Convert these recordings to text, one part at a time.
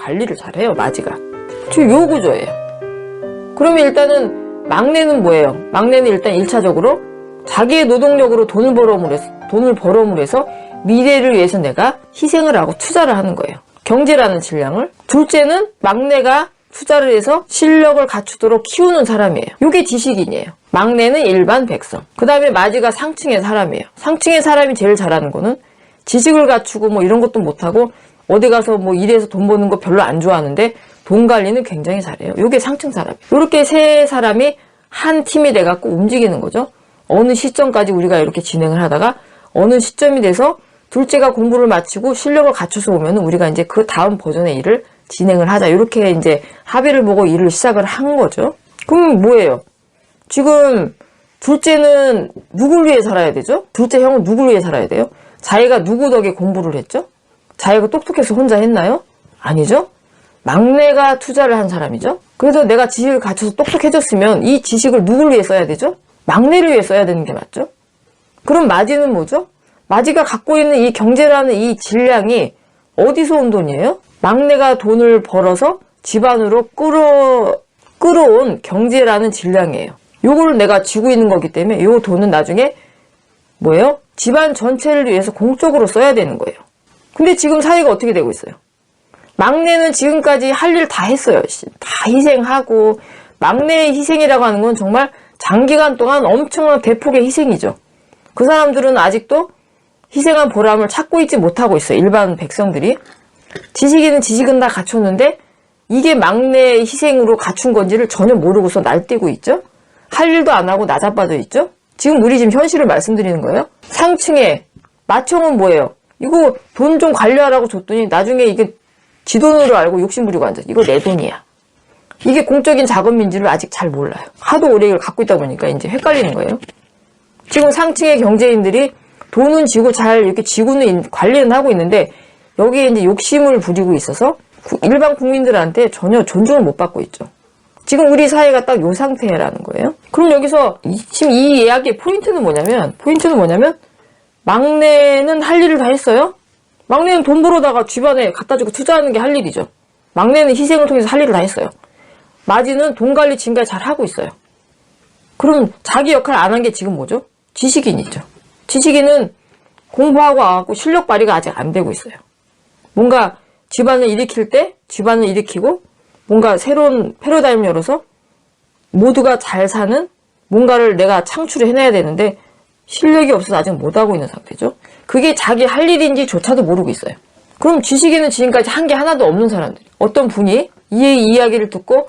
관리를 잘해요 마지가. 지금 요 구조예요. 그러면 일단은 막내는 뭐예요? 막내는 일단 1차적으로 자기의 노동력으로 돈을 벌어오므로 해서 돈을 벌어오므로 해서 미래를 위해서 내가 희생을 하고 투자를 하는 거예요. 경제라는 질량을. 둘째는 막내가 투자를 해서 실력을 갖추도록 키우는 사람이에요 이게 지식인이에요 막내는 일반 백성 그 다음에 마지가 상층의 사람이에요 상층의 사람이 제일 잘하는 거는 지식을 갖추고 뭐 이런 것도 못하고 어디 가서 뭐 일해서 돈 버는 거 별로 안 좋아하는데 돈 관리는 굉장히 잘해요. 요게 상층 사람. 이렇게 세 사람이 한 팀이 돼갖고 움직이는 거죠. 어느 시점까지 우리가 이렇게 진행을 하다가 어느 시점이 돼서 둘째가 공부를 마치고 실력을 갖춰서 오면 우리가 이제 그 다음 버전의 일을 진행을 하자. 이렇게 이제 합의를 보고 일을 시작을 한 거죠. 그럼 뭐예요? 지금 둘째는 누굴 위해 살아야 되죠? 둘째 형은 누굴 위해 살아야 돼요? 자기가 누구 덕에 공부를 했죠? 자기가 똑똑해서 혼자 했나요? 아니죠? 막내가 투자를 한 사람이죠? 그래서 내가 지식을 갖춰서 똑똑해졌으면 이 지식을 누굴 위해 써야 되죠? 막내를 위해 써야 되는 게 맞죠? 그럼 마지는 뭐죠? 마지가 갖고 있는 이 경제라는 이 질량이 어디서 온 돈이에요? 막내가 돈을 벌어서 집안으로 끌어, 끌어온 경제라는 질량이에요. 요걸 내가 쥐고 있는 거기 때문에 요 돈은 나중에 뭐예요? 집안 전체를 위해서 공적으로 써야 되는 거예요. 근데 지금 사회가 어떻게 되고 있어요? 막내는 지금까지 할 일 다 했어요. 씨. 다 희생하고 막내의 희생이라고 하는 건 정말 장기간 동안 엄청난 대폭의 희생이죠. 그 사람들은 아직도 희생한 보람을 찾고 있지 못하고 있어요. 일반 백성들이. 지식인은 지식은 다 갖췄는데 이게 막내의 희생으로 갖춘 건지를 전혀 모르고서 날뛰고 있죠. 할 일도 안 하고 나자빠져 있죠. 지금 우리 지금 현실을 말씀드리는 거예요. 상층에 마청은 뭐예요? 이거 돈 좀 관리하라고 줬더니 나중에 이게 지 돈으로 알고 욕심 부리고 앉아. 이거 내 돈이야. 이게 공적인 작업민지를 아직 잘 몰라요. 하도 오래 이걸 갖고 있다 보니까 이제 헷갈리는 거예요. 지금 상층의 경제인들이 돈은 지고 잘 이렇게 지구는 인- 관리는 하고 있는데 여기에 이제 욕심을 부리고 있어서 구- 일반 국민들한테 전혀 존중을 못 받고 있죠. 지금 우리 사회가 딱 요 상태라는 거예요. 그럼 여기서 이- 지금 이 이야기의 포인트는 뭐냐면 포인트는 뭐냐면 막내는 할 일을 다 했어요. 막내는 돈 벌어다가 집안에 갖다 주고 투자하는 게 할 일이죠. 막내는 희생을 통해서 할 일을 다 했어요. 마지는 돈 관리 지금까지 잘 하고 있어요. 그럼 자기 역할 안 한 게 지금 뭐죠? 지식인이죠. 지식인은 공부하고 와갖고 실력 발휘가 아직 안 되고 있어요. 뭔가 집안을 일으킬 때 집안을 일으키고 뭔가 새로운 패러다임을 열어서 모두가 잘 사는 뭔가를 내가 창출을 해내야 되는데 실력이 없어서 아직 못하고 있는 상태죠. 그게 자기 할 일인지조차도 모르고 있어요. 그럼 지식인은 지금까지 한 게 하나도 없는 사람들. 어떤 분이 이 이야기를 듣고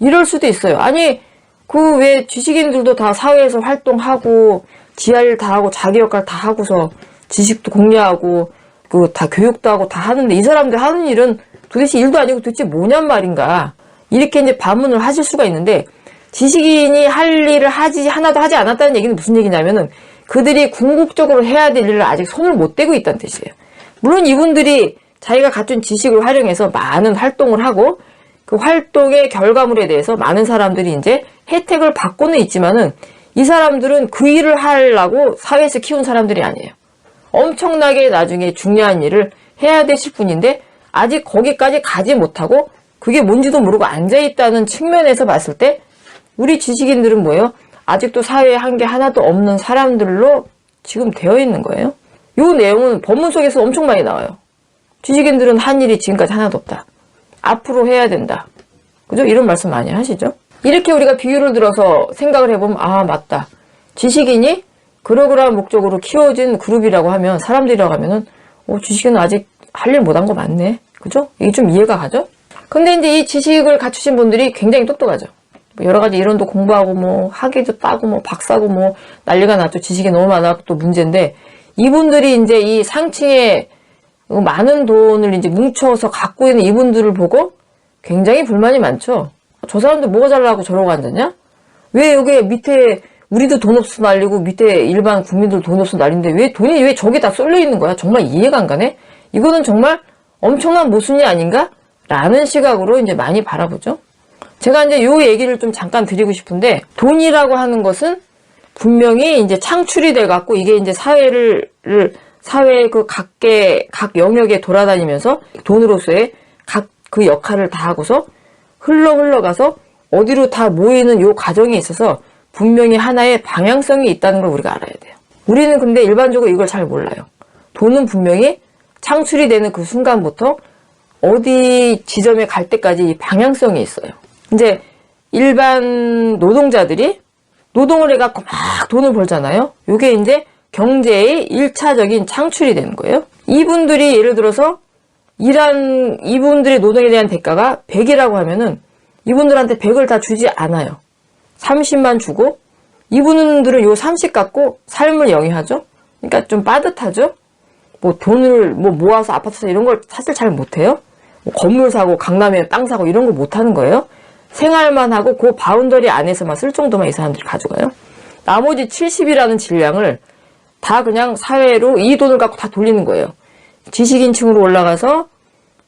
이럴 수도 있어요. 아니, 그 왜 지식인들도 다 사회에서 활동하고 지할 다 하고 자기 역할 다 하고서 지식도 공유하고 그다 교육도 하고 다 하는데 이 사람들 하는 일은 도대체 일도 아니고 도대체 뭐냔 말인가. 이렇게 이제 반문을 하실 수가 있는데 지식인이 할 일을 하지 하나도 하지 않았다는 얘기는 무슨 얘기냐면은 그들이 궁극적으로 해야 될 일을 아직 손을 못 대고 있다는 뜻이에요. 물론 이분들이 자기가 갖춘 지식을 활용해서 많은 활동을 하고 그 활동의 결과물에 대해서 많은 사람들이 이제 혜택을 받고는 있지만은 이 사람들은 그 일을 하려고 사회에서 키운 사람들이 아니에요. 엄청나게 나중에 중요한 일을 해야 되실 분인데 아직 거기까지 가지 못하고 그게 뭔지도 모르고 앉아있다는 측면에서 봤을 때 우리 지식인들은 뭐예요? 아직도 사회에 한 게 하나도 없는 사람들로 지금 되어 있는 거예요. 이 내용은 법문 속에서 엄청 많이 나와요. 지식인들은 한 일이 지금까지 하나도 없다. 앞으로 해야 된다. 그죠? 이런 말씀 많이 하시죠? 이렇게 우리가 비유를 들어서 생각을 해보면, 아, 맞다. 지식인이 그러그러한 목적으로 키워진 그룹이라고 하면, 사람들이라고 하면은, 어, 지식인은 아직 할 일 못한 거 맞네. 그죠? 이게 좀 이해가 가죠? 근데 이제 이 지식을 갖추신 분들이 굉장히 똑똑하죠. 뭐 여러 가지 이론도 공부하고 뭐 학위도 따고 뭐 박사고 뭐 난리가 났죠. 지식이 너무 많아서 또 문제인데 이분들이 이제 이 상층에 많은 돈을 이제 뭉쳐서 갖고 있는 이분들을 보고 굉장히 불만이 많죠. 저 사람들 뭐가 잘나고 저러고 앉았냐? 왜 여기 밑에 우리도 돈 없어 난리고 밑에 일반 국민들 돈 없어 난리인데 왜 돈이 왜 저기 다 쏠려 있는 거야? 정말 이해가 안 가네? 이거는 정말 엄청난 모순이 아닌가? 라는 시각으로 이제 많이 바라보죠. 제가 이제 요 얘기를 좀 잠깐 드리고 싶은데 돈이라고 하는 것은 분명히 이제 창출이 돼 갖고 이게 이제 사회를 를- 사회의 그 각계 각 영역에 돌아다니면서 돈으로서의 각 그 역할을 다 하고서 흘러 흘러가서 어디로 다 모이는 요 과정에 있어서 분명히 하나의 방향성이 있다는 걸 우리가 알아야 돼요. 우리는 근데 일반적으로 이걸 잘 몰라요. 돈은 분명히 창출이 되는 그 순간부터 어디 지점에 갈 때까지 이 방향성이 있어요. 이제 일반 노동자들이 노동을 해갖고 막 돈을 벌잖아요. 이게 이제 경제의 일차적인 창출이 되는 거예요. 이분들이 예를 들어서 일한 이분들의 노동에 대한 대가가 100이라고 하면은 이분들한테 100을 다 주지 않아요. 30만 주고 이분들은 요 30 갖고 삶을 영위하죠. 그러니까 좀 빠듯하죠. 뭐 돈을 뭐 모아서 아파트 사 이런 걸 사실 잘 못해요. 뭐 건물 사고 강남에 땅 사고 이런 걸 못하는 거예요. 생활만 하고 그 바운더리 안에서만 쓸 정도만 이 사람들이 가져가요. 나머지 70이라는 질량을 다 그냥 사회로 이 돈을 갖고 다 돌리는 거예요. 지식인층으로 올라가서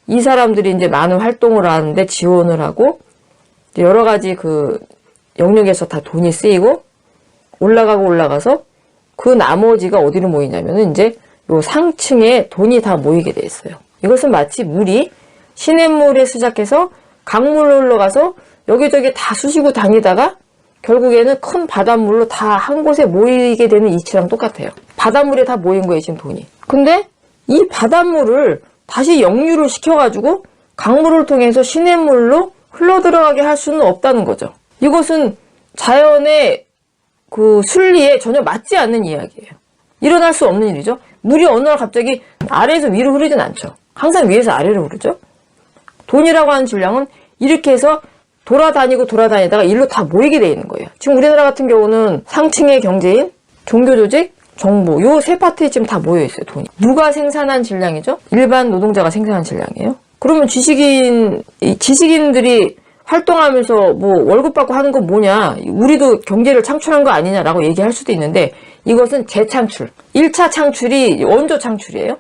이 사람들이 이제 많은 활동을 하는데 지원을 하고 여러 가지 그 영역에서 다 돈이 쓰이고 올라가고 올라가서 그 나머지가 어디로 모이냐면은 이제 요 상층에 돈이 다 모이게 돼 있어요. 이것은 마치 물이 시냇물에 시작해서 강물로 흘러가서 여기저기 다 쑤시고 다니다가 결국에는 큰 바닷물로 다 한 곳에 모이게 되는 이치랑 똑같아요. 바닷물에 다 모인 거예요, 지금 돈이. 근데 이 바닷물을 다시 역류를 시켜가지고 강물을 통해서 시냇물로 흘러들어가게 할 수는 없다는 거죠. 이것은 자연의 그 순리에 전혀 맞지 않는 이야기예요. 일어날 수 없는 일이죠. 물이 어느 날 갑자기 아래에서 위로 흐르진 않죠. 항상 위에서 아래로 흐르죠. 돈이라고 하는 질량은 이렇게 해서 돌아다니고 돌아다니다가 일로 다 모이게 돼 있는 거예요. 지금 우리나라 같은 경우는 상층의 경제인, 종교조직, 정부 요 세 파트에 지금 다 모여 있어요 돈이. 누가 생산한 질량이죠? 일반 노동자가 생산한 질량이에요. 그러면 지식인 이 지식인들이 활동하면서 뭐 월급 받고 하는 건 뭐냐? 우리도 경제를 창출한 거 아니냐라고 얘기할 수도 있는데 이것은 재창출. 1차 창출이 원조 창출이에요.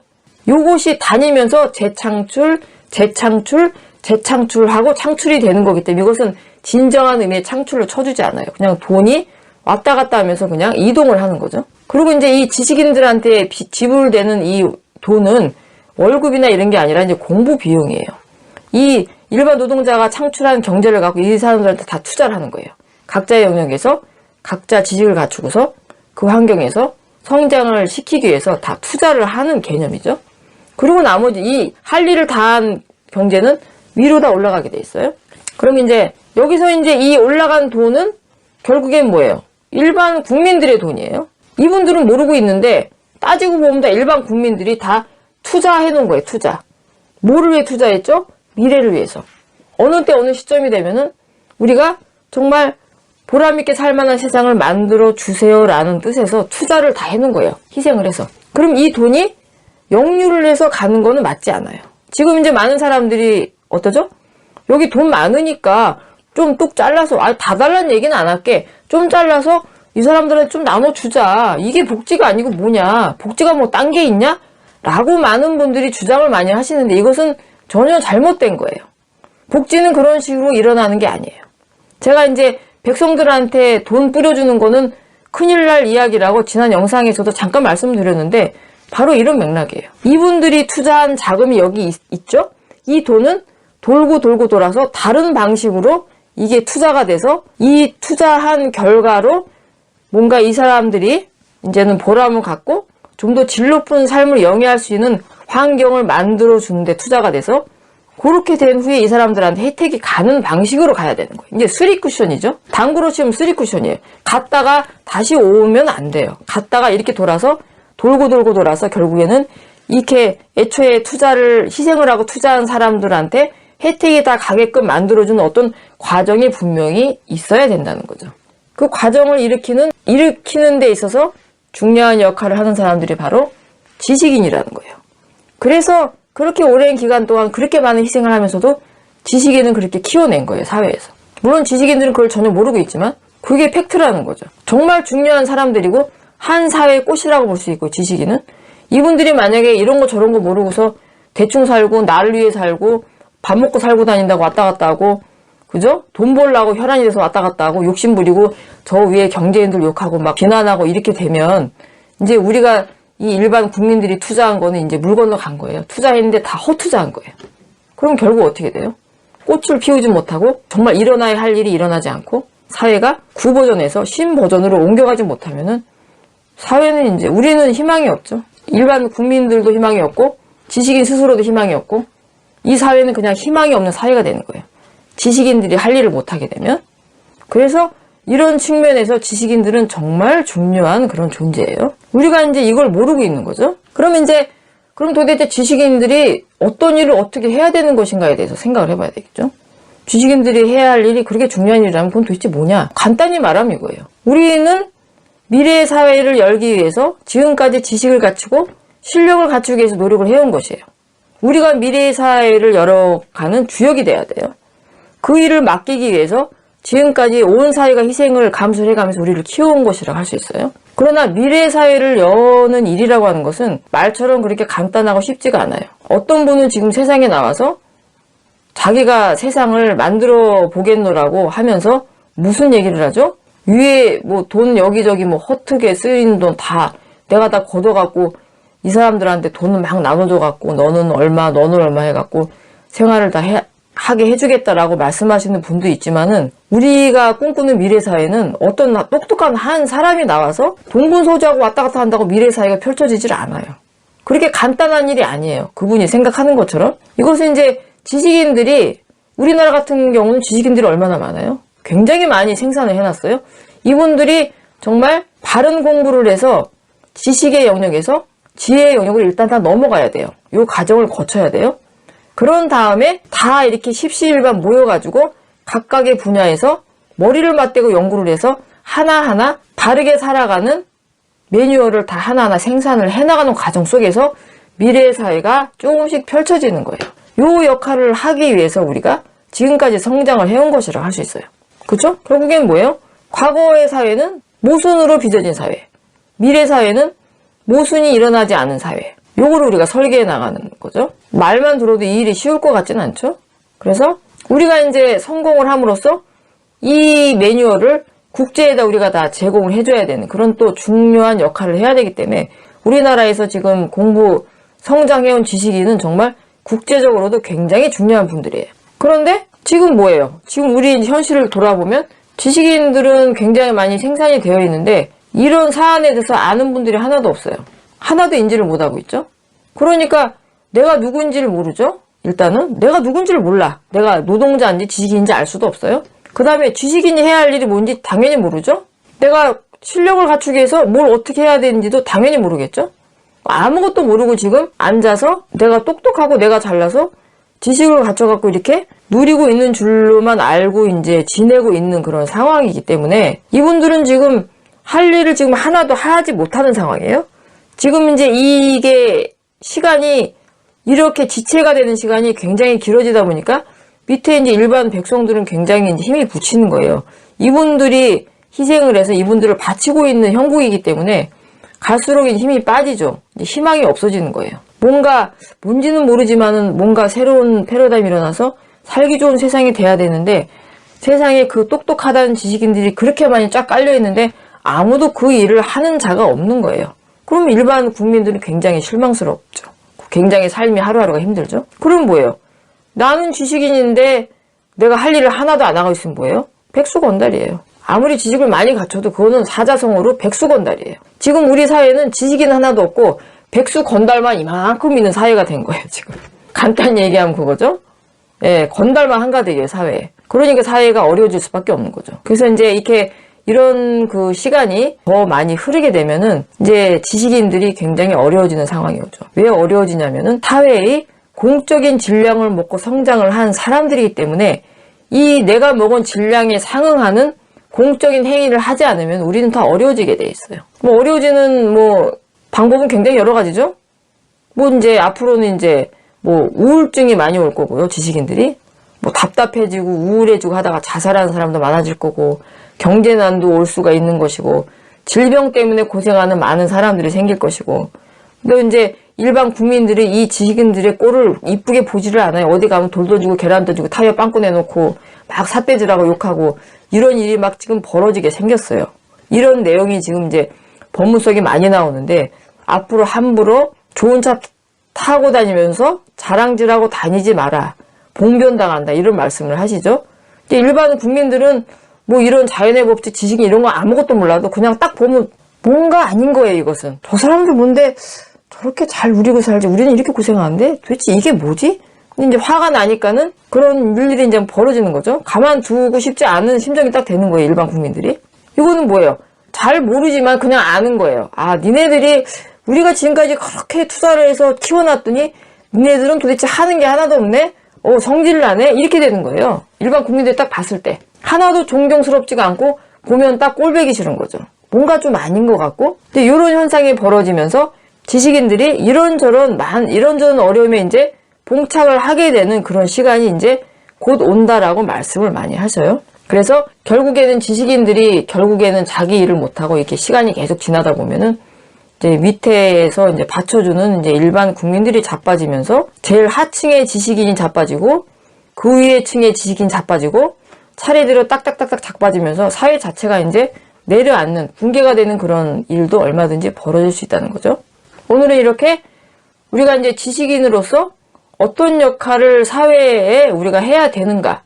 요것이 다니면서 재창출, 재창출, 재창출하고 창출이 되는 거기 때문에 이것은 진정한 의미의 창출로 쳐주지 않아요. 그냥 돈이 왔다 갔다 하면서 그냥 이동을 하는 거죠. 그리고 이제 이 지식인들한테 비- 지불되는 이 돈은 월급이나 이런 게 아니라 이제 공부 비용이에요. 이 일반 노동자가 창출한 경제를 갖고 이 사람들한테 다 투자를 하는 거예요. 각자의 영역에서 각자 지식을 갖추고서 그 환경에서 성장을 시키기 위해서 다 투자를 하는 개념이죠. 그리고 나머지 이 할 일을 다한 경제는 위로 다 올라가게 돼 있어요. 그럼 이제 여기서 이제 이 올라간 돈은 결국엔 뭐예요? 일반 국민들의 돈이에요. 이분들은 모르고 있는데 따지고 보면 다 일반 국민들이 다 투자해 놓은 거예요, 투자. 뭐를 위해 투자했죠? 미래를 위해서. 어느 때 어느 시점이 되면은 우리가 정말 보람있게 살만한 세상을 만들어 주세요 라는 뜻에서 투자를 다 해놓은 거예요. 희생을 해서. 그럼 이 돈이 역류를 해서 가는 거는 맞지 않아요. 지금 이제 많은 사람들이 어떠죠? 여기 돈 많으니까 좀 뚝 잘라서 아 다 달라는 얘기는 안 할게. 좀 잘라서 이 사람들한테 좀 나눠주자. 이게 복지가 아니고 뭐냐? 복지가 뭐 딴 게 있냐? 라고 많은 분들이 주장을 많이 하시는데 이것은 전혀 잘못된 거예요. 복지는 그런 식으로 일어나는 게 아니에요. 제가 이제 백성들한테 돈 뿌려주는 거는 큰일 날 이야기라고 지난 영상에서도 잠깐 말씀드렸는데 바로 이런 맥락이에요. 이분들이 투자한 자금이 여기 있, 죠이 돈은 돌고 돌고 돌아서 다른 방식으로 이게 투자가 돼서 이 투자한 결과로 뭔가 이 사람들이 이제는 보람을 갖고 좀 더 질 높은 삶을 영위할 수 있는 환경을 만들어 주는데 투자가 돼서 그렇게 된 후에 이 사람들한테 혜택이 가는 방식으로 가야 되는 거예요. 이제 쓰리 쿠션이죠. 당구로 치면 쓰리 쿠션이에요. 갔다가 다시 오면 안 돼요. 갔다가 이렇게 돌아서 돌고 돌고 돌아서 결국에는 이렇게 애초에 투자를 희생을 하고 투자한 사람들한테 혜택이 다 가게끔 만들어주는 어떤 과정이 분명히 있어야 된다는 거죠. 그 과정을 일으키는 일으키는 데 있어서 중요한 역할을 하는 사람들이 바로 지식인이라는 거예요. 그래서 그렇게 오랜 기간 동안 그렇게 많은 희생을 하면서도 지식인은 그렇게 키워낸 거예요, 사회에서. 물론 지식인들은 그걸 전혀 모르고 있지만 그게 팩트라는 거죠. 정말 중요한 사람들이고 한 사회의 꽃이라고 볼 수 있고 지식인은 이분들이 만약에 이런 거 저런 거 모르고서 대충 살고 날 위해 살고 밥 먹고 살고 다닌다고 왔다 갔다 하고 그죠? 돈 벌라고 혈안이 돼서 왔다 갔다 하고 욕심 부리고 저 위에 경제인들 욕하고 막 비난하고 이렇게 되면 이제 우리가 이 일반 국민들이 투자한 거는 이제 물 건너 간 거예요. 투자했는데 다 허투자한 거예요. 그럼 결국 어떻게 돼요? 꽃을 피우지 못하고 정말 일어나야 할 일이 일어나지 않고 사회가 구버전에서 신버전으로 옮겨가지 못하면은 사회는 이제 우리는 희망이 없죠. 일반 국민들도 희망이 없고 지식인 스스로도 희망이 없고 이 사회는 그냥 희망이 없는 사회가 되는 거예요. 지식인들이 할 일을 못하게 되면 그래서 이런 측면에서 지식인들은 정말 중요한 그런 존재예요. 우리가 이제 이걸 모르고 있는 거죠. 그러면 이제 그럼 도대체 지식인들이 어떤 일을 어떻게 해야 되는 것인가에 대해서 생각을 해봐야 되겠죠. 지식인들이 해야 할 일이 그렇게 중요한 일이라면 그건 도대체 뭐냐? 간단히 말하면 이거예요. 우리는 미래의 사회를 열기 위해서 지금까지 지식을 갖추고 실력을 갖추기 위해서 노력을 해온 것이에요. 우리가 미래의 사회를 열어가는 주역이 돼야 돼요. 그 일을 맡기기 위해서 지금까지 온 사회가 희생을 감수를 해가면서 우리를 키워온 것이라고 할 수 있어요. 그러나 미래 사회를 여는 일이라고 하는 것은 말처럼 그렇게 간단하고 쉽지가 않아요. 어떤 분은 지금 세상에 나와서 자기가 세상을 만들어 보겠노라고 하면서 무슨 얘기를 하죠? 위에 뭐 돈 여기저기 뭐 허투게 쓰인 돈 다 내가 다 걷어갖고 이 사람들한테 돈을 막 나눠줘갖고 너는 얼마 너는 얼마 해갖고 생활을 다 해, 하게 해주겠다라고 말씀하시는 분도 있지만은 우리가 꿈꾸는 미래 사회는 어떤 나- 똑똑한 한 사람이 나와서 동분서주하고 왔다 갔다 한다고 미래 사회가 펼쳐지질 않아요. 그렇게 간단한 일이 아니에요. 그분이 생각하는 것처럼 이것은 이제 지식인들이 우리나라 같은 경우는 지식인들이 얼마나 많아요? 굉장히 많이 생산을 해놨어요. 이분들이 정말 바른 공부를 해서 지식의 영역에서 지혜의 영역을 일단 다 넘어가야 돼요. 이 과정을 거쳐야 돼요. 그런 다음에 다 이렇게 십시일반 모여가지고 각각의 분야에서 머리를 맞대고 연구를 해서 하나하나 바르게 살아가는 매뉴얼을 다 하나하나 생산을 해나가는 과정 속에서 미래의 사회가 조금씩 펼쳐지는 거예요. 요 역할을 하기 위해서 우리가 지금까지 성장을 해온 것이라고 할 수 있어요. 그죠? 결국엔 뭐예요? 과거의 사회는 모순으로 빚어진 사회. 미래 사회는 모순이 일어나지 않은 사회. 요거를 우리가 설계해 나가는 거죠. 말만 들어도 이 일이 쉬울 것 같진 않죠? 그래서 우리가 이제 성공을 함으로써 이 매뉴얼을 국제에다 우리가 다 제공을 해줘야 되는 그런 또 중요한 역할을 해야 되기 때문에 우리나라에서 지금 공부 성장해온 지식인은 정말 국제적으로도 굉장히 중요한 분들이에요. 그런데 지금 뭐예요? 지금 우리 현실을 돌아보면 지식인들은 굉장히 많이 생산이 되어 있는데 이런 사안에 대해서 아는 분들이 하나도 없어요. 하나도 인지를 못하고 있죠. 그러니까 내가 누군지를 모르죠. 일단은 내가 누군지를 몰라. 내가 노동자인지 지식인지 알 수도 없어요. 그 다음에 지식인이 해야 할 일이 뭔지 당연히 모르죠. 내가 실력을 갖추기 위해서 뭘 어떻게 해야 되는지도 당연히 모르겠죠. 아무것도 모르고 지금 앉아서 내가 똑똑하고 내가 잘나서 지식을 갖춰갖고 이렇게 누리고 있는 줄로만 알고 이제 지내고 있는 그런 상황이기 때문에 이분들은 지금 할 일을 지금 하나도 하지 못하는 상황이에요. 지금 이제 이게 시간이 이렇게 지체가 되는 시간이 굉장히 길어지다 보니까 밑에 이제 일반 백성들은 굉장히 이제 힘이 붙이는 거예요. 이분들이 희생을 해서 이분들을 바치고 있는 형국이기 때문에 갈수록 힘이 빠지죠. 희망이 없어지는 거예요. 뭔가 뭔지는 모르지만은 뭔가 새로운 패러다임이 일어나서 살기 좋은 세상이 돼야 되는데 세상에 그 똑똑하다는 지식인들이 그렇게 많이 쫙 깔려 있는데 아무도 그 일을 하는 자가 없는 거예요. 그럼 일반 국민들은 굉장히 실망스럽죠. 굉장히 삶이 하루하루가 힘들죠. 그럼 뭐예요? 나는 지식인인데 내가 할 일을 하나도 안 하고 있으면 뭐예요? 백수건달이에요. 아무리 지식을 많이 갖춰도 그거는 사자성어로 백수건달이에요. 지금 우리 사회는 지식인 하나도 없고 백수건달만 이만큼 있는 사회가 된 거예요, 지금. 간단히 얘기하면 그거죠. 예, 건달만 한가득이에요, 사회에. 그러니까 사회가 어려워질 수밖에 없는 거죠. 그래서 이제 이렇게 이런 그 시간이 더 많이 흐르게 되면은 이제 지식인들이 굉장히 어려워지는 상황이 오죠. 왜 어려워지냐면은 사회의 공적인 질량을 먹고 성장을 한 사람들이기 때문에 이 내가 먹은 질량에 상응하는 공적인 행위를 하지 않으면 우리는 더 어려워지게 돼 있어요. 뭐 어려워지는 뭐 방법은 굉장히 여러 가지죠. 뭐 이제 앞으로는 이제 뭐 우울증이 많이 올 거고요. 지식인들이 뭐 답답해지고 우울해지고 하다가 자살하는 사람도 많아질 거고 경제난도 올 수가 있는 것이고 질병 때문에 고생하는 많은 사람들이 생길 것이고 근데 이제 일반 국민들이 이 지식인들의 꼴을 이쁘게 보지를 않아요. 어디 가면 돌 던지고 계란 던지고 타이어 빵꾸 내놓고 막 삿대질하고 욕하고 이런 일이 막 지금 벌어지게 생겼어요. 이런 내용이 지금 이제 법문 속에 많이 나오는데 앞으로 함부로 좋은 차 타고 다니면서 자랑질하고 다니지 마라. 봉변당한다. 이런 말씀을 하시죠. 일반 국민들은 뭐 이런 자연의 법칙, 지식 이런 거 아무것도 몰라도 그냥 딱 보면 뭔가 아닌 거예요, 이것은. 저 사람들 뭔데 저렇게 잘 누리고 살지. 우리는 이렇게 고생하는데 도대체 이게 뭐지? 이제 화가 나니까는 그런 일들이 이제 벌어지는 거죠. 가만두고 싶지 않은 심정이 딱 되는 거예요, 일반 국민들이. 이거는 뭐예요? 잘 모르지만 그냥 아는 거예요. 아, 니네들이 우리가 지금까지 그렇게 투자를 해서 키워놨더니 니네들은 도대체 하는 게 하나도 없네? 어, 성질 나네? 이렇게 되는 거예요. 일반 국민들이 딱 봤을 때. 하나도 존경스럽지가 않고 보면 딱 꼴배기 싫은 거죠. 뭔가 좀 아닌 것 같고. 근데 이런 현상이 벌어지면서 지식인들이 이런저런 만, 이런저런 어려움에 이제 봉착을 하게 되는 그런 시간이 이제 곧 온다라고 말씀을 많이 하셔요. 그래서 결국에는 지식인들이 결국에는 자기 일을 못하고 이렇게 시간이 계속 지나다 보면은 이제 밑에서 이제 받쳐주는 이제 일반 국민들이 자빠지면서 제일 하층의 지식인이 자빠지고 그 위에 층의 지식인 자빠지고 차례대로 딱딱딱딱 자빠지면서 사회 자체가 이제 내려앉는 붕괴가 되는 그런 일도 얼마든지 벌어질 수 있다는 거죠. 오늘은 이렇게 우리가 이제 지식인으로서 어떤 역할을 사회에 우리가 해야 되는가,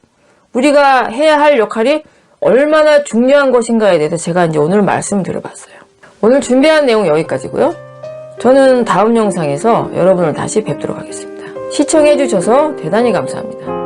우리가 해야 할 역할이 얼마나 중요한 것인가에 대해서 제가 이제 오늘 말씀드려봤어요. 오늘 준비한 내용 여기까지고요. 저는 다음 영상에서 여러분을 다시 뵙도록 하겠습니다. 시청해주셔서 대단히 감사합니다.